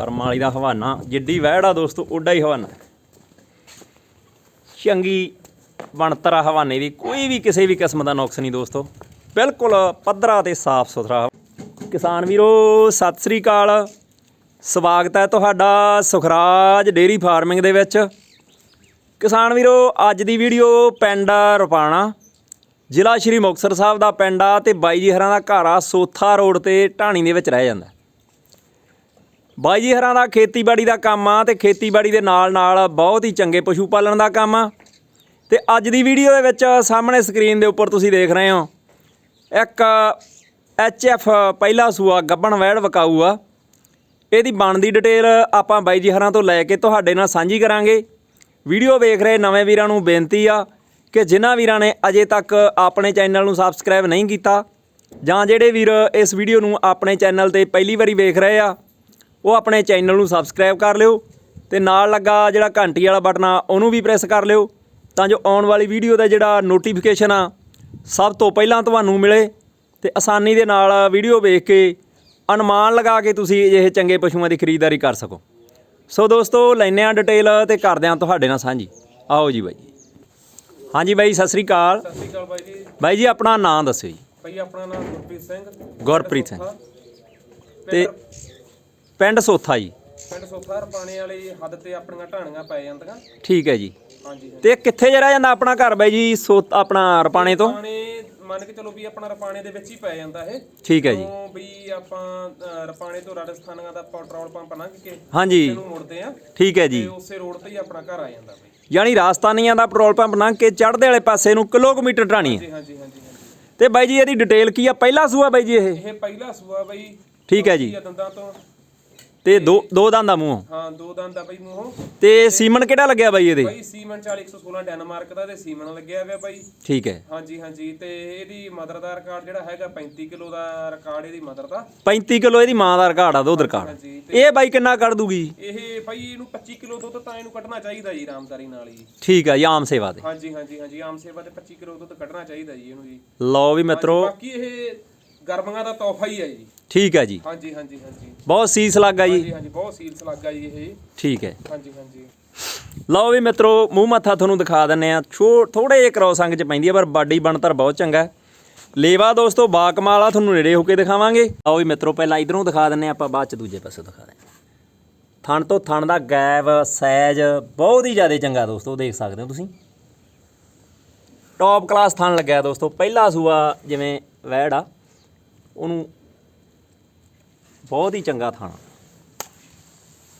ਕਰਮ ਵਾਲੀ ਦਾ ਹਵਾਨਾ, ਜਿੱਡੀ ਵਹਿੜ ਆ ਦੋਸਤੋ, ਓਡਾ ਹੀ ਹਵਾਨਾ। ਚੰਗੀ ਬਣਤਰ ਆ ਹਵਾਨੇ ਦੀ, ਕੋਈ ਵੀ ਕਿਸੇ ਵੀ ਕਿਸਮ ਦਾ ਨੁਕਸ ਨਹੀਂ ਦੋਸਤੋ। ਬਿਲਕੁਲ ਪੱਧਰਾ ਤੇ ਸਾਫ਼ ਸੁਥਰਾ। ਕਿਸਾਨ ਵੀਰੋ, ਸਤਿ ਸ੍ਰੀ ਅਕਾਲ। ਸਵਾਗਤ ਹੈ ਤੁਹਾਡਾ ਸੁਖਰਾਜ ਡੇਰੀ ਫਾਰਮਿੰਗ ਦੇ ਵਿੱਚ। ਕਿਸਾਨ ਵੀਰੋ, ਅੱਜ ਦੀ ਵੀਡੀਓ ਪਿੰਡ ਰੁਪਾਣਾ। ਜ਼ਿਲ੍ਹਾ ਸ਼੍ਰੀ ਮੁਕਤਸਰ ਸਾਹਿਬ ਦਾ ਪਿੰਡ ਆ ਤੇ ਬਾਈ ਜੀ ਹਰਾਂ ਦਾ ਘਰ ਆ ਸੋਥਾ ਰੋਡ ਤੇ ਢਾਣੀ ਦੇ ਵਿੱਚ ਰਹਿ ਜਾਂਦਾ। ਬਾਈ ਜੀ, ਹਰਾਂ ਦਾ ਖੇਤੀਬਾੜੀ ਦਾ ਕੰਮ ਆ ਤੇ ਖੇਤੀਬਾੜੀ ਦੇ ਨਾਲ ਨਾਲ ਬਹੁਤ ਹੀ ਚੰਗੇ ਪਸ਼ੂ ਪਾਲਣ ਦਾ ਕੰਮ ਆ। ਤੇ ਅੱਜ ਦੀ ਵੀਡੀਓ ਦੇ ਵਿੱਚ ਸਾਹਮਣੇ ਸਕਰੀਨ ਦੇ ਉੱਪਰ ਤੁਸੀਂ ਦੇਖ ਰਹੇ ਹੋ। ਇੱਕ ਐਫ ਪਹਿਲਾ ਸੂਆ ਗੱਬਣ ਵੈੜ ਵਕਾਊ ਆ। ਇਹਦੀ ਬਣਦੀ ਡਿਟੇਲ ਆਪਾਂ ਬਾਈ ਜੀ, ਹਰਾਂ ਤੋਂ ਲੈ ਕੇ ਤੁਹਾਡੇ ਨਾਲ ਸਾਂਝੀ ਕਰਾਂਗੇ। ਵੀਡੀਓ ਵੇਖ ਰਹੇ ਨਵੇਂ ਵੀਰਾਂ ਨੂੰ ਬੇਨਤੀ ਆ ਕਿ ਜਿਨ੍ਹਾਂ ਵੀਰਾਂ ਨੇ ਅਜੇ ਤੱਕ ਆਪਣੇ ਚੈਨਲ ਨੂੰ ਸਬਸਕ੍ਰਾਈਬ ਨਹੀਂ ਕੀਤਾ ਜਾਂ ਜਿਹੜੇ ਵੀਰ ਇਸ ਵੀਡੀਓ ਨੂੰ ਆਪਣੇ ਚੈਨਲ ਤੇ ਪਹਿਲੀ ਵਾਰੀ ਵੇਖ ਰਹੇ ਆ ਉਹ ਆਪਣੇ ਚੈਨਲ ਨੂੰ ਸਬਸਕ੍ਰਾਈਬ ਕਰ ਲਿਓ ਤੇ ਨਾਲ ਲੱਗਾ ਜਿਹੜਾ ਘੰਟੀ ਵਾਲਾ ਬਟਨ ਆ ਉਹਨੂੰ ਵੀ ਪ੍ਰੈਸ ਕਰ ਲਿਓ ਤਾਂ ਜੋ ਆਉਣ ਵਾਲੀ ਵੀਡੀਓ ਦਾ ਜਿਹੜਾ ਨੋਟੀਫਿਕੇਸ਼ਨ ਆ ਸਭ ਤੋਂ ਪਹਿਲਾਂ ਤੁਹਾਨੂੰ ਮਿਲੇ ਤੇ ਆਸਾਨੀ ਦੇ ਨਾਲ ਵੀਡੀਓ ਵੇਖ ਕੇ ਅਨੁਮਾਨ ਲਗਾ ਕੇ ਤੁਸੀਂ ਇਹ ਚੰਗੇ ਪਸ਼ੂਆਂ ਦੀ ਖਰੀਦਦਾਰੀ ਕਰ ਸਕੋ। ਸੋ ਦੋਸਤੋ ਲੈਨੇ ਆ ਡਿਟੇਲ ਤੇ ਕਰਦੇ ਆ ਤੁਹਾਡੇ ਨਾਲ ਸਾਂਝੀ। ਆਓ ਜੀ ਬਾਈ। ਹਾਂਜੀ ਬਾਈ ਸਤਿ ਸ੍ਰੀ ਅਕਾਲ। ਸਤਿ ਸ਼੍ਰੀ ਅਕਾਲ ਬਾਈ ਜੀ। ਬਾਈ ਜੀ ਆਪਣਾ ਨਾਮ ਦੱਸਿਓ ਜੀ। ਭਾਈ ਆਪਣਾ ਨਾਮ ਗੁਰਪ੍ਰੀਤ ਸਿੰਘ। ਗੁਰਪ੍ਰੀਤ ਸਿੰਘ। ਤੇ ਪਿੰਡ- ਸੋਥਾ ਜੀ। ਪਿੰਡ ਸੋਥਾ ਰਪਾਣੇ ਵਾਲੀ ਹੱਦ ਤੇ ਆਪਣੀਆਂ ਢਾਣੀਆਂ ਪੈ ਜਾਂਦੀਆਂ। ਠੀਕ ਹੈ ਜੀ। ਹਾਂਜੀ ਤੇ ਕਿੱਥੇ ਜੇ ਰਹਿ ਜਾਂਦਾ ਆਪਣਾ ਘਰ ਬਾਈ ਜੀ ਸੋ ਆਪਣਾ ਰਪਾਣੇ ਤੋਂ? ਰਪਾਣੇ ਮੰਨ ਕੇ ਚਲੋ ਵੀ ਆਪਣਾ ਰਪਾਣੇ ਦੇ ਵਿੱਚ ਹੀ ਪੈ ਜਾਂਦਾ ਇਹ। ਠੀਕ ਹੈ ਜੀ। ਤੋਂ ਵੀ ਆਪਾਂ ਰਪਾਣੇ ਤੋਂ ਰਾਜਸਥਾਨੀਆਂ ਦਾ ਪੈਟਰੋਲ ਪੰਪ ਲੰਘ ਕੇ ਹਾਂਜੀ। ਇਹਨੂੰ ਮੁੜਦੇ ਆ ਠੀਕ ਹੈ ਤੇ ਜੀ ਉਸੇ ਰੋਡ ਤੇ ਹੀ ਆਪਣਾ ਘਰ ਆ ਜਾਂਦਾ ਬਾਈ। ਯਾਨੀ ਰਾਜਸਥਾਨੀਆਂ ਦਾ ਪੈਟਰੋਲ ਪੰਪ ਲੰਘ ਕੇ ਚੜ੍ਹਦੇ ਵਾਲੇ ਪਾਸੇ ਨੂੰ ਕਿਲੋਮੀਟਰ ਢਾਣੀ ਹੈ। ਹਾਂਜੀ ਹਾਂਜੀ ਹਾਂਜੀ ਤੇ ਬਾਈ ਜੀ ਇਹਦੀ ਡਿਟੇਲ ਕੀ ਆ? ਪਹਿਲਾ ਸੂਆ ਬਾਈ ਜੀ ਇਹ? ਇਹ ਪਹਿਲਾ ਸੂਆ ਬਾਈ ਠੀਕ ਹੈ ਜੀ। ਦੰਦਾਂ ਤੋਂ ਤੇ ਦੋ ਦੋ ਦੰਦ ਦਾ ਮੂੰਹ? ਹਾਂ ਦੋ ਦੰਦ ਆ ਬਾਈ ਮੂੰਹੋਂ। ਤੇ ਸੀਮਨ ਕਿਹੜਾ ਲੱਗਿਆ ਬਾਈ ਇਹਦੇ? ਬਾਈ ਸੀਮਨ 4116 ਡੈਨਮਾਰਕ ਦਾ ਤੇ ਸੀਮਨ ਲੱਗਿਆ ਹੋਇਆ ਬਾਈ। ਠੀਕ ਹੈ। ਹਾਂਜੀ ਹਾਂਜੀ ਤੇ ਇਹਦੀ ਮਦਰ ਦਾ ਰਿਕਾਰਡ ਜਿਹੜਾ ਹੈਗਾ 35 ਕਿਲੋ ਦਾ ਰਿਕਾਰਡ ਇਹਦੀ ਮਦਰ ਦਾ। 35 ਕਿਲੋ ਇਹਦੀ ਮਾਂ ਦਾ ਰਿਕਾਰਡ ਆ ਦੁੱਧ ਰਿਕਾਰਡ ਹਾਂਜੀ ਇਹ ਬਾਈ ਕਿੰਨਾ ਕੱਢ ਦੂਗੀ? ਇਹ ਭਾਈ ਇਹਨੂੰ 25 ਕਿਲੋ ਦੁੱਧ ਤਾਂ ਇਹਨੂੰ ਕੱਢਣਾ ਚਾਹੀਦਾ ਜੀ ਆਰਾਮਦਾਰੀ ਨਾਲ ਜੀ। ਠੀਕ ਆ ਜੀ ਆਮ ਸੇਵਾ ਦੇ ਹਾਂਜੀ ਹਾਂਜੀ ਹਾਂਜੀ ਆਮ ਸੇਵਾ ਤੇ 25 ਕਿਲੋ ਦੁੱਧ ਕੱਢਣਾ ਚਾਹੀਦਾ ਜੀ ਇਹਨੂੰ ਜੀ। ਲਓ ਵੀ ਮਿੱਤਰੋ। ਬਾਕੀ ਇਹ ਗਰਮੀਆਂ ਦਾ ਤੋਹਫਾ ਹੀ ਹੈ ਜੀ। ਠੀਕ ਹੈ ਜੀ। ਹਾਂਜੀ ਹਾਂਜੀ ਹਾਂਜੀ। ਬਹੁਤ ਸੀਸ ਲੱਗਾ ਜੀ। ਹਾਂਜੀ ਹਾਂਜੀ ਬਹੁਤ ਸੀਲਸ ਲੱਗਾ ਜੀ ਇਹ। ਠੀਕ ਹੈ। ਹਾਂਜੀ ਹਾਂਜੀ। ਲਓ ਵੀ ਮਿੱਤਰੋ ਮੂੰਹ ਮੱਥਾ ਤੁਹਾਨੂੰ ਦਿਖਾ ਦਿੰਨੇ ਆ ਥੋੜੇ ਜਿਹੇ ਕ੍ਰੋਸ ਅੰਗ ਚ ਪੈਂਦੀ ਆ ਪਰ ਬਾਡੀ ਬਣਤਰ ਬਹੁਤ ਚੰਗਾ ਹੈ। ਲੇਵਾ ਦੋਸਤੋ ਬਾ ਕਮਾਲ ਆ ਤੁਹਾਨੂੰ ਨੇੜੇ ਹੋ ਕੇ ਦਿਖਾਵਾਂਗੇ। ਆਓ ਵੀ ਮਿੱਤਰੋ ਪਹਿਲਾਂ ਇਧਰੋਂ ਦਿਖਾ ਦਿੰਨੇ ਆ ਆਪਾਂ ਬਾਅਦ ਚ ਦੂਜੇ ਪਾਸੇ ਦਿਖਾ ਦਿੰਨੇ ਆ। ਥਣ ਤੋਂ ਥਣ ਦਾ ਗੈਪ ਸਾਈਜ਼ ਬਹੁਤ ਹੀ ਜ਼ਿਆਦਾ ਚੰਗਾ ਦੋਸਤੋ ਦੇਖ ਸਕਦੇ ਹੋ ਤੁਸੀਂ। ਟੌਪ ਕਲਾਸ ਥਣ ਲੱਗਿਆ ਦੋਸਤੋ ਪਹਿਲਾ ਸੂਆ ਜਿਵੇਂ ਵੈੜ ਆ। ਉਹਨੂੰ ਬਹੁਤ ਹੀ ਚੰਗਾ ਥਾਣਾ।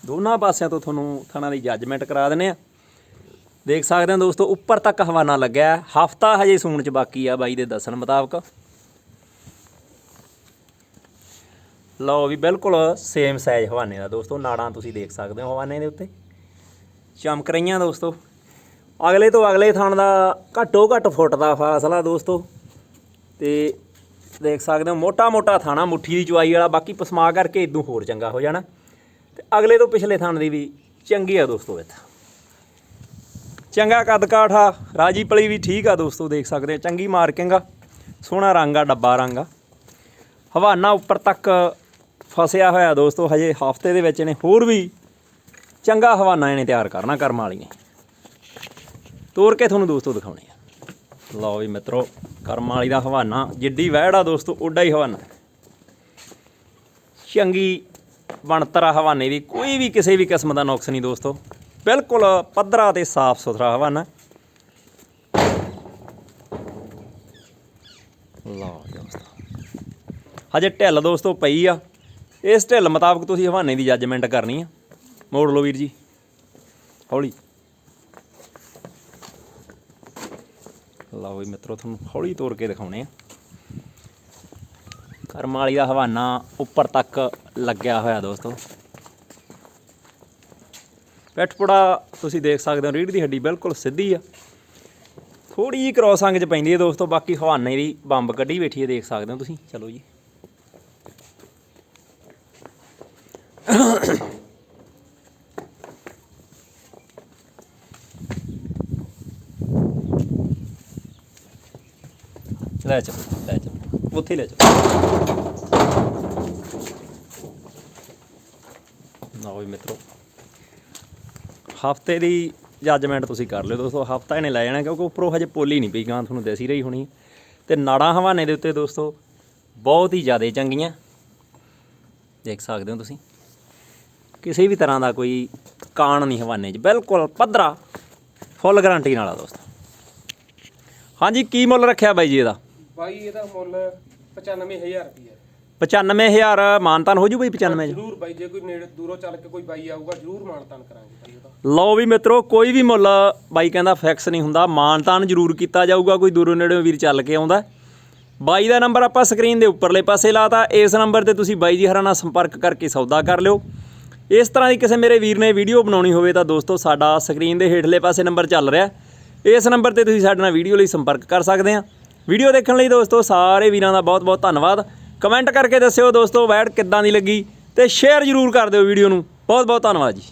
ਦੋਨਾਂ ਪਾਸਿਆਂ ਤੋਂ ਤੁਹਾਨੂੰ ਥਾਣਾ ਦੀ ਜੱਜਮੈਂਟ ਕਰਾ ਦਿੰਨੇ ਆ ਦੇਖ ਸਕਦੇ ਹੋ ਦੋਸਤੋ, ਉੱਪਰ ਤੱਕ ਹਵਾਨਾ ਲੱਗਿਆ ਹਫਤਾ ਹਜੇ ਸੂਣ ਚ ਬਾਕੀ ਆ ਬਾਈ ਦੇ ਦੱਸਣ ਮੁਤਾਬਕ। ਲਓ ਵੀ ਬਿਲਕੁਲ ਸੇਮ ਸਾਈਜ਼ ਹਵਾਨੇ ਦਾ ਦੋਸਤੋ, ਨਾੜਾਂ ਤੁਸੀਂ ਦੇਖ ਸਕਦੇ ਹੋ ਹਵਾਨੇ ਦੇ ਉੱਤੇ। ਚਮਕ ਰਹੀਆਂ ਦੋਸਤੋ। ਅਗਲੇ ਤੋਂ ਅਗਲੇ ਥਾਣ ਦਾ ਘੱਟੋ ਘੱਟ ਫੁੱਟ ਦਾ ਫਾਸਲਾ ਦੋਸਤੋ। ਤੇ ਦੇਖ ਸਕਦੇ ਹੋ, ਮੋਟਾ ਮੋਟਾ ਥਾਣਾ ਮੁੱਠੀ ਦੀ ਚੁਆਈ ਵਾਲਾ, ਬਾਕੀ ਪਸਮਾ ਕਰਕੇ ਇਦੋਂ ਹੋਰ ਚੰਗਾ ਹੋ ਜਾਣਾ। ਤੇ ਅਗਲੇ ਤੋਂ ਪਿਛਲੇ ਥਣ ਦੀ ਵੀ ਚੰਗੀ ਆ ਦੋਸਤੋ ਇੱਥੇ। ਚੰਗਾ ਕੱਦ ਕਾਠ ਆ ਰਾਜੀ ਪਲੀ ਵੀ ਠੀਕ ਆ ਦੋਸਤੋ, ਦੇਖ ਸਕਦੇ ਹੋ, ਚੰਗੀ ਮਾਰਕਿੰਗ ਆ, ਸੋਹਣਾ ਰੰਗ ਆ, ਡੱਬਾ ਰੰਗ ਆ। ਹਵਾਨਾ ਉੱਪਰ ਤੱਕ ਫਸਿਆ ਹੋਇਆ ਦੋਸਤੋ, ਹਜੇ ਹਫ਼ਤੇ ਦੇ ਵਿੱਚ ਇਹਨੇ ਹੋਰ ਵੀ ਚੰਗਾ ਹਵਾਨਾ ਇਹਨੇ ਤਿਆਰ ਕਰਨਾ ਕਰਮ ਵਾਲੀਆਂ। ਤੋਰ ਕੇ ਤੁਹਾਨੂੰ ਦੋਸਤੋ ਦਿਖਾਉਣੇ ਲਓ ਵੀ ਮਿੱਤਰੋ, ਕਰਮ ਵਾਲੀ ਦਾ ਹਵਾਨਾ। ਜਿੱਡੀ ਵਹਿੜ ਆ ਦੋਸਤੋ, ਓਡਾ ਹੀ ਹਵਾਨਾ। ਚੰਗੀ ਬਣਤਰ ਆ ਹਵਾਨੇ ਦੀ। ਕੋਈ ਵੀ ਕਿਸੇ ਵੀ ਕਿਸਮ ਦਾ ਨੁਕਸ ਨਹੀਂ ਦੋਸਤੋ। ਬਿਲਕੁਲ ਪੱਧਰਾ ਤੇ ਸਾਫ਼ ਸੁਥਰਾ ਹਵਾਨਾ। ਲਓ ਜੀ ਦੋਸਤੋ। ਹਜੇ ਢਿੱਲ ਦੋਸਤੋ ਪਈ ਆ। ਇਸ ਢਿੱਲ ਮੁਤਾਬਕ ਤੁਸੀਂ ਹਵਾਨੇ ਦੀ ਜੱਜਮੈਂਟ ਕਰਨੀ ਆ। ਮੋੜ ਲਓ ਵੀਰ ਜੀ। ਹੌਲੀ। ਲਓ ਵੀ ਮਿੱਤਰੋ, ਤੁਹਾਨੂੰ ਹੌਲੀ ਤੋੜ ਕੇ ਦਿਖਾਉਣੇ ਆ। ਕਰਮ ਵਾਲੀ ਦਾ ਹਵਾਨਾ ਉੱਪਰ ਤੱਕ ਲੱਗਿਆ ਹੋਇਆ ਦੋਸਤੋ। ਪੈਟਪੜਾ ਤੁਸੀਂ ਦੇਖ ਸਕਦੇ ਹੋ ਰੀੜ ਦੀ ਹੱਡੀ ਬਿਲਕੁਲ ਸਿੱਧੀ ਆ। ਥੋੜੀ ਜਿਹੀ ਕ੍ਰੋਸ ਅੰਗ ਚ ਪੈਂਦੀ ਹੈ ਦੋਸਤੋ, ਬਾਕੀ ਹਵਾਨੇ ਦੀ ਬੰਬ ਕੱਢੀ ਬੈਠੀ ਹੈ ਦੇਖ ਸਕਦੇ ਹੋ ਤੁਸੀਂ। ਚਲੋ ਜੀ। ਲੈ ਚਲੋ ਲੈ ਚਲੋ। ਉੱਥੇ ਲੈ ਚਲੋ। ਲਓ ਵੀ ਮਿੱਤਰੋ। ਹਫ਼ਤੇ ਦੀ ਜੱਜਮੈਂਟ ਤੁਸੀਂ ਕਰ ਲਿਓ ਦੋਸਤੋ, ਹਫਤਾ ਇਹਨੇ ਲੈ ਜਾਣਾ ਕਿਉਂਕਿ ਉੱਪਰੋਂ ਹਜੇ ਪੋਲੀ ਨਹੀਂ ਪਈ ਗਾਂ ਤੁਹਾਨੂੰ ਦਿਸ ਹੀ ਰਹੀ ਹੋਣੀ। ਤੇ ਨਾੜਾਂ ਹਵਾਨੇ ਦੇ ਉੱਤੇ ਦੋਸਤੋ, ਬਹੁਤ ਹੀ ਜ਼ਿਆਦਾ ਚੰਗੀਆਂ। ਦੇਖ ਸਕਦੇ ਹੋ ਤੁਸੀਂ। ਕਿਸੇ ਵੀ ਤਰ੍ਹਾਂ ਦਾ ਕੋਈ ਕਾਣ ਨਹੀਂ ਹਵਾਨੇ 'ਚ। ਬਿਲਕੁਲ ਪੱਧਰਾ, ਫੁੱਲ ਗਾਰੰਟੀ ਨਾਲ ਆ ਦੋਸਤੋ। ਹਾਂਜੀ, ਕੀ ਮੁੱਲ ਰੱਖਿਆ ਬਾਈ ਜੀ ਇਹਦਾ? ਬਾਈ ਇਹਦਾ ਮੁੱਲ 95000 ਰੁਪਏ 95000 ਮਾਨਤਾਨ ਹੋ ਜੂ ਬਈ 95 ਚ ਜਰੂਰ ਬਾਈ ਜੇ ਕੋਈ ਨੇੜੇ ਦੂਰੋਂ ਚੱਲ ਕੇ ਕੋਈ ਬਾਈ ਆਊਗਾ ਜਰੂਰ ਮਾਨਤਾਨ ਕਰਾਂਗੇ ਬਾਈ ਉਹਦਾ। ਲਓ ਵੀ ਮਿੱਤਰੋ ਕੋਈ ਵੀ ਮੁੱਲ ਬਾਈ ਕਹਿੰਦਾ ਫਿਕਸ ਨਹੀਂ ਹੁੰਦਾ ਮਾਨਤਾਨ ਜ਼ਰੂਰ ਕੀਤਾ ਜਾਊਗਾ ਕੋਈ ਦੂਰੋਂ ਨੇੜੋਂ ਵੀਰ ਚੱਲ ਕੇ ਆਉਂਦਾ। ਬਾਈ ਦਾ ਨੰਬਰ ਆਪਾਂ ਸਕਰੀਨ ਦੇ ਉੱਪਰਲੇ ਪਾਸੇ ਲਾਤਾ ਇਸ ਨੰਬਰ ਤੇ ਤੁਸੀਂ ਬਾਈ ਜੀ ਹਰਾਂ ਨਾਲ ਸੰਪਰਕ ਕਰਕੇ ਸੌਦਾ ਕਰ ਲਿਓ। ਇਸ ਤਰ੍ਹਾਂ ਦੀ ਕਿਸੇ ਮੇਰੇ ਵੀਰ ਨੇ ਵੀਡੀਓ ਬਣਾਉਣੀ ਹੋਵੇ ਤਾਂ ਦੋਸਤੋ ਸਾਡਾ ਸਕਰੀਨ ਦੇ ਹੇਠਲੇ ਪਾਸੇ ਨੰਬਰ ਚੱਲ ਰਿਹਾ। ਇਸ ਨੰਬਰ ਤੇ ਤੁਸੀਂ ਸਾਡੇ ਨਾਲ ਵੀਡੀਓ ਲਈ ਸੰਪਰਕ ਕਰ ਸਕਦੇ ਆ। ਵੀਡੀਓ ਦੇਖਣ ਲਈ ਦੋਸਤੋ ਸਾਰੇ ਵੀਰਾਂ ਦਾ ਬਹੁਤ ਬਹੁਤ ਧੰਨਵਾਦ। ਕਮੈਂਟ ਕਰਕੇ ਦੱਸਿਓ ਦੋਸਤੋ ਵੈਡ ਕਿੱਦਾਂ ਦੀ ਲੱਗੀ ਤੇ ਸ਼ੇਅਰ ਜ਼ਰੂਰ ਕਰ ਦਿਓ ਵੀਡੀਓ ਨੂੰ। ਬਹੁਤ ਬਹੁਤ ਧੰਨਵਾਦ ਜੀ।